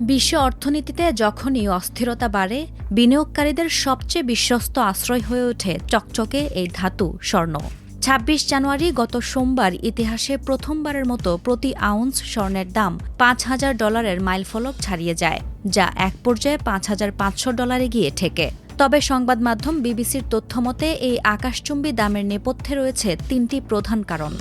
বিশ্ব অর্থনীতিতে যখনই অস্থিরতা বাড়ে, বিনিয়োগকারীদের সবচেয়ে বিশ্বস্ত আশ্রয় হয়ে ওঠে চকচকে এই ধাতু স্বর্ণ। ছাব্বিশ জানুয়ারি গত সোমবার ইতিহাসে প্রথমবারের মতো প্রতি আউন্স স্বর্ণের দাম পাঁচ হাজার ডলারের মাইলফলক ছাড়িয়ে যায়, যা এক পর্যায়ে পাঁচ হাজার পাঁচশো ডলারে গিয়ে ঠেকে। তবে সংবাদ মাধ্যম বিবিসির তথ্যমতে এই আকাশচুম্বী দামের নেপথ্যে রয়েছে তিনটি প্রধান কারণ।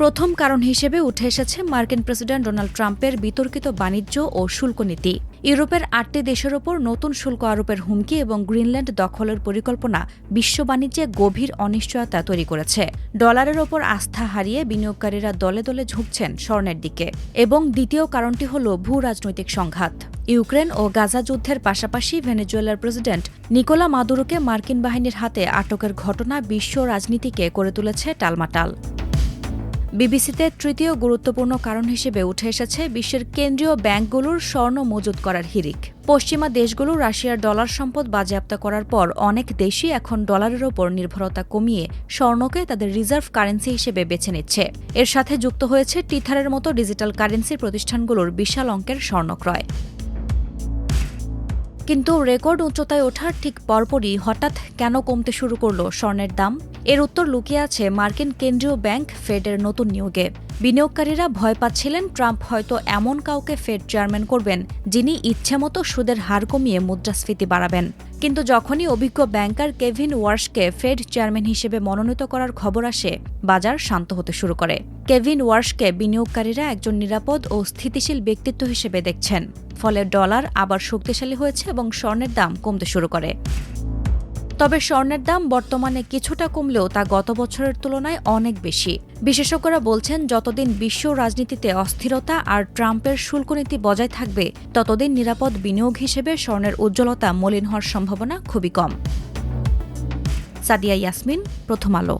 প্রথম কারণ হিসেবে উঠে এসেছে মার্কিন প্রেসিডেন্ট ডোনাল্ড ট্রাম্পের বিতর্কিত বাণিজ্য ও শুল্ক নীতি। ইউরোপের আটটি দেশের ওপর নতুন শুল্ক আরোপের হুমকি এবং গ্রিনল্যান্ড দখলের পরিকল্পনা বিশ্ব বাণিজ্যে গভীর অনিশ্চয়তা তৈরি করেছে। ডলারের ওপর আস্থা হারিয়ে বিনিয়োগকারীরা দলে দলে ঝুঁকছেন স্বর্ণের দিকে। এবং দ্বিতীয় কারণটি হল ভূ রাজনৈতিক সংঘাত। ইউক্রেন ও গাজা যুদ্ধের পাশাপাশি ভেনেজুয়েলার প্রেসিডেন্ট নিকোলা মাদুরোকে মার্কিন বাহিনীর হাতে আটকের ঘটনা বিশ্ব রাজনীতিকে করে তুলেছে টালমাটাল। বিবিসিতে তৃতীয় গুরুত্বপূর্ণ কারণ হিসেবে উঠে এসেছে বিশ্বের কেন্দ্রীয় ব্যাংকগুলোর স্বর্ণ মজুত করার হিরিক। পশ্চিমা দেশগুলো রাশিয়ার ডলার সম্পদ বাজেয়াপ্ত করার পর অনেক দেশই এখন ডলারের ওপর নির্ভরতা কমিয়ে স্বর্ণকে তাদের রিজার্ভ কারেন্সি হিসেবে বেছে নিচ্ছে। এর সাথে যুক্ত হয়েছে টিথারের মতো ডিজিটাল কারেন্সি প্রতিষ্ঠানগুলোর বিশাল অঙ্কের স্বর্ণ ক্রয় কিন্তু রেকর্ড উচ্চতায় ওঠার ঠিক পরপরই হঠাৎ কেন কমতে শুরু করল স্বর্ণের দাম? এর উত্তর লুকিয়ে আছে মার্কিন কেন্দ্রীয় ব্যাংক ফেডের নতুন নিয়োগে। বিনিয়োগকারীরা ভয় পাচ্ছিলেন, ট্রাম্প হয়তো এমন কাউকে ফেড চেয়ারম্যান করবেন যিনি ইচ্ছেমতো সুদের হার কমিয়ে মুদ্রাস্ফীতি বাড়াবেন। কিন্তু যখনই অভিজ্ঞ ব্যাংকার কেভিন ওয়ার্শকে ফেড চেয়ারম্যান হিসেবে মনোনীত করার খবর আসে, বাজার শান্ত হতে শুরু করে। কেভিন ওয়ার্শকে বিনিয়োগকারীরা একজন নিরাপদ ও স্থিতিশীল ব্যক্তিত্ব হিসেবে দেখছেন। ফলে ডলার আবার শক্তিশালী হয়েছে এবং স্বর্ণের দাম কমতে শুরু করে। তবে স্বর্ণের দাম বর্তমানে কিছুটা কমলেও তা গত বছরের তুলনায় অনেক বেশি। বিশেষজ্ঞরা বলছেন, যতদিন বিশ্ব রাজনীতিতে অস্থিরতা আর ট্রাম্পের শুল্কনীতি বজায় থাকবে, ততদিন নিরাপদ বিনিয়োগ হিসেবে স্বর্ণের উজ্জ্বলতা মলিন হওয়ার সম্ভাবনা খুবই কম। সাদিয়া ইয়াসমিন, প্রথম আলো।